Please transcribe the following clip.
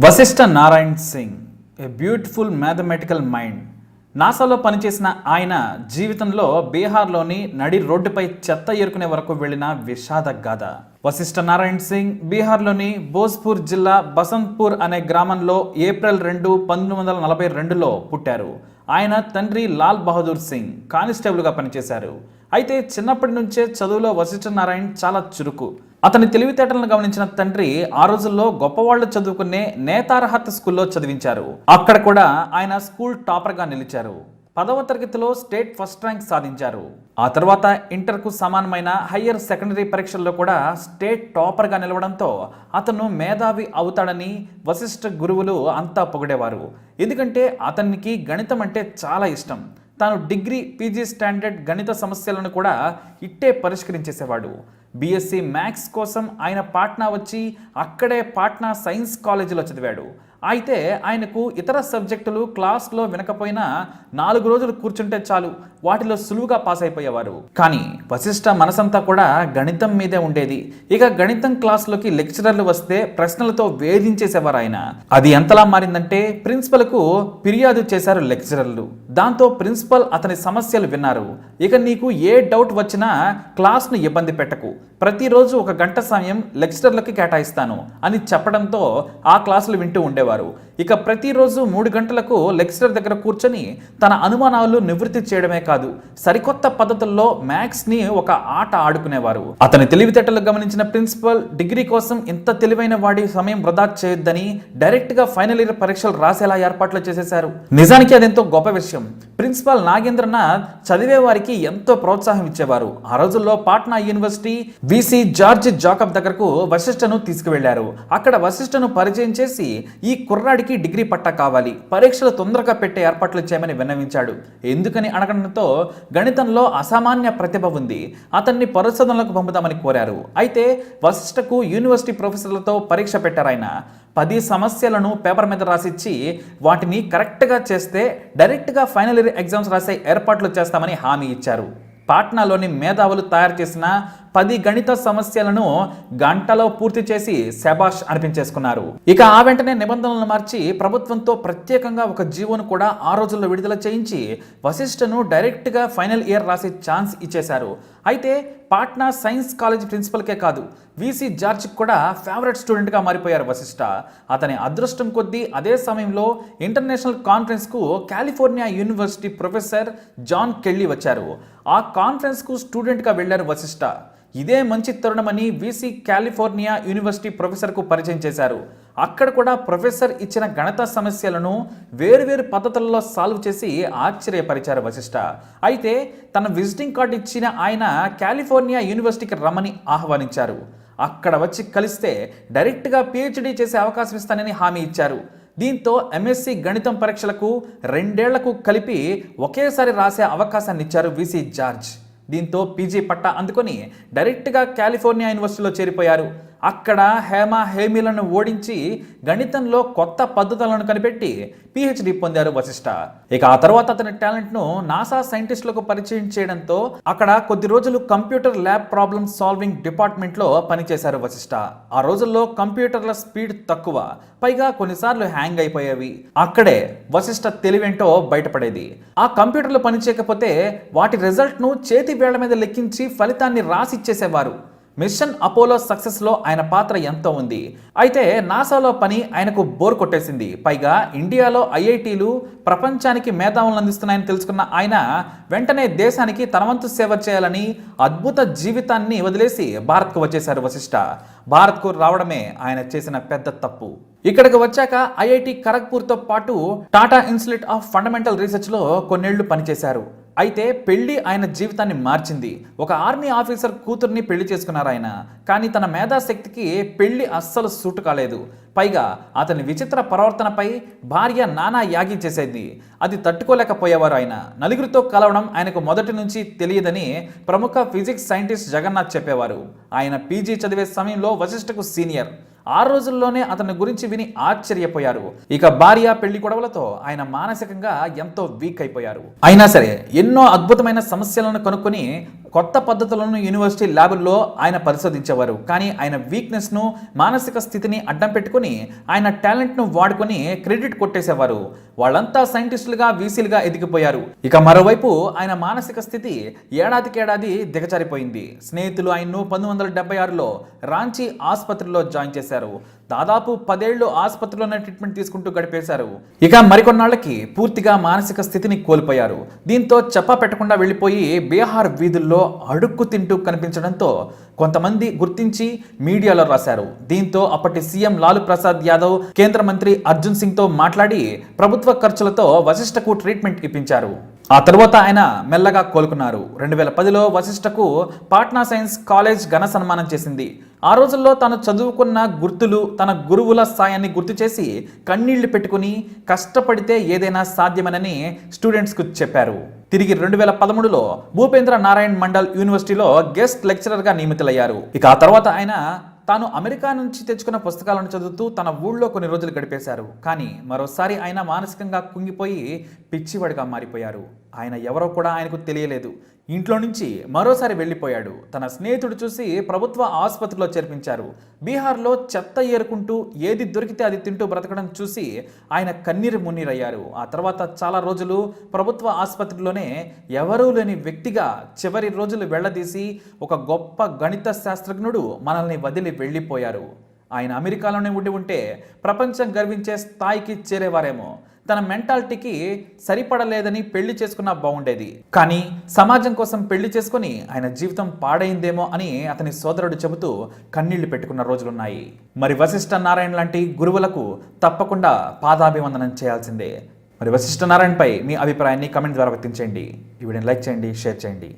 Vashishtha Narayan Singh a beautiful mathematical mind. నాసాలో పనిచేసిన ఆయన జీవితంలో బీహార్లోని నడి రోడ్డుపై చెత్త ఏరుకునే వరకు వెళ్ళిన విషాద గాథ. వశిష్ఠ నారాయణ్ సింగ్ బీహార్లోని భోజ్పూర్ జిల్లా బసంత్పూర్ అనే గ్రామంలో ఏప్రిల్ రెండు పంతొమ్మిది వందల నలభై రెండులో పుట్టారు. ఆయన తండ్రి లాల్ బహదూర్ సింగ్ కానిస్టేబుల్గా పనిచేశారు. అయితే చిన్నప్పటి నుంచే చదువులో వశిష్ఠ నారాయణ్ చాలా చురుకు. అతని తెలివితేటలను గమనించిన తండ్రి ఆ రోజుల్లో గొప్పవాళ్ళు చదువుకునే నేతారహత్ స్కూల్లో చదివించారు. అక్కడ కూడా ఆయన స్కూల్ టాపర్గా నిలిచారు. పదవ తరగతిలో స్టేట్ ఫస్ట్ ర్యాంక్ సాధించారు. ఆ తర్వాత ఇంటర్కు సమానమైన హయ్యర్ సెకండరీ పరీక్షల్లో కూడా స్టేట్ టాపర్గా నిలవడంతో అతను మేధావి అవుతాడని వశిష్ఠ గురువులు అంతా పొగిడేవారు. ఎందుకంటే అతనికి గణితం అంటే చాలా ఇష్టం. తాను డిగ్రీ పీజీ స్టాండర్డ్ గణిత సమస్యలను కూడా ఇట్టే పరిష్కరించేసేవాడు. బీఎస్సీ మ్యాథ్స్ కోసం ఆయన పాట్నా వచ్చి అక్కడే పాట్నా సైన్స్ కాలేజీలో చదివాడు. అయితే ఆయనకు ఇతర సబ్జెక్టులు క్లాస్లో వినకపోయినా నాలుగు రోజులు కూర్చుంటే చాలు వాటిలో సులువుగా పాస్ అయిపోయేవారు. కానీ వశిష్ట మనసంతా కూడా గణితం మీదే ఉండేది. ఇక గణితం క్లాస్లోకి లెక్చరర్లు వస్తే ప్రశ్నలతో వేధించేసేవారు ఆయన. అది ఎంతలా మారిందంటే ప్రిన్సిపల్కు ఫిర్యాదు చేశారు లెక్చరర్లు. దాంతో ప్రిన్సిపల్ అతని సమస్యలు విన్నారు. ఇక నీకు ఏ డౌట్ వచ్చినా క్లాస్ను ఇబ్బంది పెట్టకు. ప్రతిరోజు ఒక గంట సమయం లెక్చరర్లకి కేటాయిస్తాను అని చెప్పడంతో ఆ క్లాసులు వింటూ ఉండేవారు. ఇక ప్రతిరోజు మూడు గంటలకు లెక్చరర్ దగ్గర కూర్చొని తన అనుమానాలు నివృత్తి చేయడమే కాదు సరికొత్త పద్ధతుల్లో మ్యాథ్స్ని ఒక ఆట ఆడుకునేవారు. అతని తెలివితేటలు గమనించిన ప్రిన్సిపల్ డిగ్రీ కోసం ఇంత తెలివైన వాడి సమయం వృధా చేయొద్దని డైరెక్ట్గా ఫైనల్ ఇయర్ పరీక్షలు రాసేలా ఏర్పాట్లు చేసేశారు. నిజానికి అదెంతో గొప్ప విషయం. ప్రిన్సిపాల్ నాగేంద్రనాథ్ చదివే వారికి ఎంతో ప్రోత్సాహం ఇచ్చేవారు. ఆ రోజుల్లో Patna university BC George Jacob దగ్గరకు వశిష్ఠను తీసుకువెళ్ళారు. అక్కడ వశిష్ఠను పరిచయం చేసి ఈ కుర్రాడికి డిగ్రీ పట్టా కావాలి. పరీక్షలు తొందరగా పెట్టే ఏర్పాట్లు చేయమని విన్నవించాడు. ఎందుకని అడగడంతో గణితంలో అసామాన్య ప్రతిభ ఉంది. అతన్ని పరిశోధనలకు పంపుదామని కోరారు. అయితే వశిష్ఠకు యూనివర్సిటీ ప్రొఫెసర్లతో పరీక్ష పెట్టారాయన. పది సమస్యలను పేపర్ మీద రాసిచ్చి వాటిని కరెక్ట్గా చేస్తే డైరెక్ట్గా ఫైనల్ ఇయర్ ఎగ్జామ్స్ రాసే ఏర్పాట్లు చేస్తామని హామీ ఇచ్చారు. పాట్నాలోని మేధావులు తయారు చేసిన పది గణిత సమస్యలను గంటలో పూర్తి చేసి శబాష్ అనిపించేసుకున్నారు. ఇక ఆ వెంటనే నిబంధనలను మార్చి ప్రభుత్వంతో ప్రత్యేకంగా ఒక జీవోను కూడా ఆ రోజుల్లో విడుదల చేయించి వశిష్ఠను డైరెక్ట్గా ఫైనల్ ఇయర్ రాసే ఛాన్స్ ఇచ్చేశారు. అయితే పాట్నా సైన్స్ కాలేజ్ ప్రిన్సిపల్కే కాదు విసి జార్జ్ కూడా ఫేవరెట్ స్టూడెంట్గా మారిపోయారు వశిష్ఠ. అతని అదృష్టం కొద్దీ అదే సమయంలో ఇంటర్నేషనల్ కాన్ఫరెన్స్కు కాలిఫోర్నియా యూనివర్సిటీ ప్రొఫెసర్ జాన్ కెళ్ళి వచ్చారు. ఆ కాన్ఫరెన్స్కు స్టూడెంట్గా వెళ్ళారు వశిష్ఠ. ఇదే మంచి తరుణమని వీసీ కాలిఫోర్నియా యూనివర్సిటీ ప్రొఫెసర్కు పరిచయం చేశారు. అక్కడ కూడా ప్రొఫెసర్ ఇచ్చిన గణిత సమస్యలను వేరువేరు పద్ధతుల్లో సాల్వ్ చేసి ఆశ్చర్యపరిచారు వశిష్ట. అయితే తన విజిటింగ్ కార్డు ఇచ్చిన ఆయన కాలిఫోర్నియా యూనివర్సిటీకి రమ్మని ఆహ్వానించారు. అక్కడ వచ్చి కలిస్తే డైరెక్ట్గా పిహెచ్డీ చేసే అవకాశం ఇస్తానని హామీ ఇచ్చారు. దీంతో ఎంఎస్సి గణితం పరీక్షలకు రెండేళ్ళకు కలిపి ఒకేసారి రాసే అవకాశాన్ని ఇచ్చారు విసి జార్జ్. దీంతో పీజీ పట్టా అందుకొని డైరెక్ట్గా కాలిఫోర్నియా యూనివర్సిటీలో చేరిపోయారు. అక్కడ హేమ హేమీలను ఓడించి గణితంలో కొత్త పద్ధతులను కనిపెట్టి పిహెచ్డి పొందారు వశిష్ఠ ఇక ఆ తర్వాత అతని టాలెంట్ను నాసా సైంటిస్టులకు పరిచయం చేయడంతో అక్కడ కొద్ది రోజులు కంప్యూటర్ ల్యాబ్ ప్రాబ్లమ్ సాల్వింగ్ డిపార్ట్మెంట్లో పనిచేశారు వశిష్ఠ ఆ రోజుల్లో కంప్యూటర్ల స్పీడ్ తక్కువ పైగా కొన్నిసార్లు హ్యాంగ్ అయిపోయేవి. అక్కడే వశిష్ఠ తెలివేంటో బయటపడేది. ఆ కంప్యూటర్లు పనిచేయకపోతే వాటి రిజల్ట్ను చేతి వేళ్ళ మీద లెక్కించి ఫలితాన్ని రాసిచ్చేసేవారు. మిషన్ అపోలో సక్సెస్లో ఆయన పాత్ర ఎంతో ఉంది. అయితే నాసాలో పని ఆయనకు బోర్ కొట్టేసింది. పైగా ఇండియాలో ఐఐటీలు ప్రపంచానికి మేధావులను అందిస్తున్నాయని తెలుసుకున్న ఆయన వెంటనే దేశానికి తనవంతు సేవ చేయాలని అద్భుత జీవితాన్ని వదిలేసి భారత్కు వచ్చేశారు వశిష్ఠ భారత్కు రావడమే ఆయన చేసిన పెద్ద తప్పు. ఇక్కడికి వచ్చాక ఐఐటి ఖరగ్పూర్తో పాటు టాటా ఇన్స్టిట్యూట్ ఆఫ్ ఫండమెంటల్ రీసెర్చ్లో కొన్నేళ్ళు పనిచేశారు. అయితే పెళ్ళి ఆయన జీవితాన్ని మార్చింది. ఒక ఆర్మీ ఆఫీసర్ కూతుర్ని పెళ్ళి చేసుకున్నారు ఆయన. కానీ తన మేధాశక్తికి పెళ్ళి అస్సలు సూటు కాలేదు. పైగా అతని విచిత్ర ప్రవర్తనపై భార్య నానా యాగి చేసేది. అది తట్టుకోలేకపోయేవారు ఆయన. నలుగురితో కలవడం ఆయనకు మొదటి నుంచి తెలియదని ప్రముఖ ఫిజిక్స్ సైంటిస్ట్ జగన్నాథ్ చెప్పేవారు. ఆయన పీజీ చదివే సమయంలో వశిష్ఠకు సీనియర్. ఆ రోజుల్లోనే అతని గురించి విని ఆశ్చర్యపోయారు. ఇక భార్య పెళ్ళి గొడవలతో ఆయన మానసికంగా ఎంతో వీక్ అయిపోయారు. అయినా సరే ఎన్నో అద్భుతమైన సమస్యలను కనుక్కొని కొత్త పద్ధతులను యూనివర్సిటీ ల్యాబుల్లో ఆయన పరిశోధించేవారు. కానీ ఆయన వీక్నెస్ను మానసిక స్థితిని అడ్డం పెట్టుకుని ఆయన టాలెంట్ను వాడుకొని క్రెడిట్ కొట్టేసేవారు. వాళ్ళంతా సైంటిస్టులుగా వీసీలుగా ఎదిగిపోయారు. ఇక మరోవైపు ఆయన మానసిక స్థితి ఏడాదికేడాది దిగజారిపోయింది. స్నేహితులు ఆయన్ను పంతొమ్మిది వందల డెబ్బై ఆరులో రాంచీ ఆసుపత్రిలో జాయిన్ చేశారు. దాదాపు పదేళ్ళు ఆసుపత్రిలోనే ట్రీట్మెంట్ తీసుకుంటూ గడిపేశారు. ఇక మరికొన్నాళ్ళకి పూర్తిగా మానసిక స్థితిని కోల్పోయారు. దీంతో చెప్ప పెట్టకుండా వెళ్ళిపోయి బీహార్ వీధుల్లో అడుక్కు తింటూ కనిపించడంతో కొంతమంది గుర్తించి మీడియాలో రాశారు. దీంతో అప్పటి సీఎం లాలు ప్రసాద్ యాదవ్ కేంద్ర మంత్రి అర్జున్ సింగ్తో మాట్లాడి ప్రభుత్వ ఖర్చులతో వశిష్ఠకు ట్రీట్మెంట్ ఇప్పించారు. ఆ తర్వాత ఆయన మెల్లగా కోలుకున్నారు. రెండు వేల పదిలో వశిష్ఠకు పాట్నా సైన్స్ కాలేజ్ ఘన సన్మానం చేసింది. ఆ రోజుల్లో తాను చదువుకున్న గుర్తులు తన గురువుల సాయాన్ని గుర్తు చేసి కన్నీళ్ళు పెట్టుకుని కష్టపడితే ఏదైనా సాధ్యమనని స్టూడెంట్స్కు చెప్పారు. తిరిగి రెండు వేల పదమూడులో భూపేంద్ర నారాయణ్ మండల్ యూనివర్సిటీలో గెస్ట్ లెక్చరర్గా నియమితులయ్యారు. ఇక ఆ తర్వాత ఆయన తాను అమెరికా నుంచి తెచ్చుకున్న పుస్తకాలను చదువుతూ తన ఊళ్ళో కొన్ని రోజులు గడిపేశారు. కానీ మరోసారి ఆయన మానసికంగా కుంగిపోయి పిచ్చివాడిగా మారిపోయారు. ఆయన ఎవరో కూడా ఆయనకు తెలియలేదు. ఇంట్లో నుంచి మరోసారి వెళ్ళిపోయాడు. తన స్నేహితుడు చూసి ప్రభుత్వ ఆసుపత్రిలో చేర్పించారు. బీహార్లో చెత్త ఏరుకుంటూ ఏది దొరికితే అది తింటూ బ్రతకడం చూసి ఆయన కన్నీరు మున్నీరయ్యారు. ఆ తర్వాత చాలా రోజులు ప్రభుత్వ ఆసుపత్రిలోనే ఎవరూ లేని వ్యక్తిగా చివరి రోజులు వెళ్ళదీసి ఒక గొప్ప గణిత శాస్త్రజ్ఞుడు మనల్ని వదిలి వెళ్ళిపోయారు. ఆయన అమెరికాలోనే ఉండి ఉంటే ప్రపంచం గర్వించే స్థాయికి చేరేవారేమో. తన మెంటాలిటీకి సరిపడలేదని పెళ్ళి చేసుకున్నా బాగుండేది కానీ సమాజం కోసం పెళ్ళి చేసుకుని ఆయన జీవితం పాడైందేమో అని అతని సోదరుడు చెబుతూ కన్నీళ్ళు పెట్టుకున్న రోజులున్నాయి. మరి వశిష్ఠ నారాయణ లాంటి గురువులకు తప్పకుండా పాదాభివందనం చేయాల్సిందే. మరి వశిష్ఠ నారాయణపై మీ అభిప్రాయాన్ని కమెంట్ ద్వారా వ్యక్తించండి ఈ వీడియోని లైక్ చేయండి షేర్ చేయండి.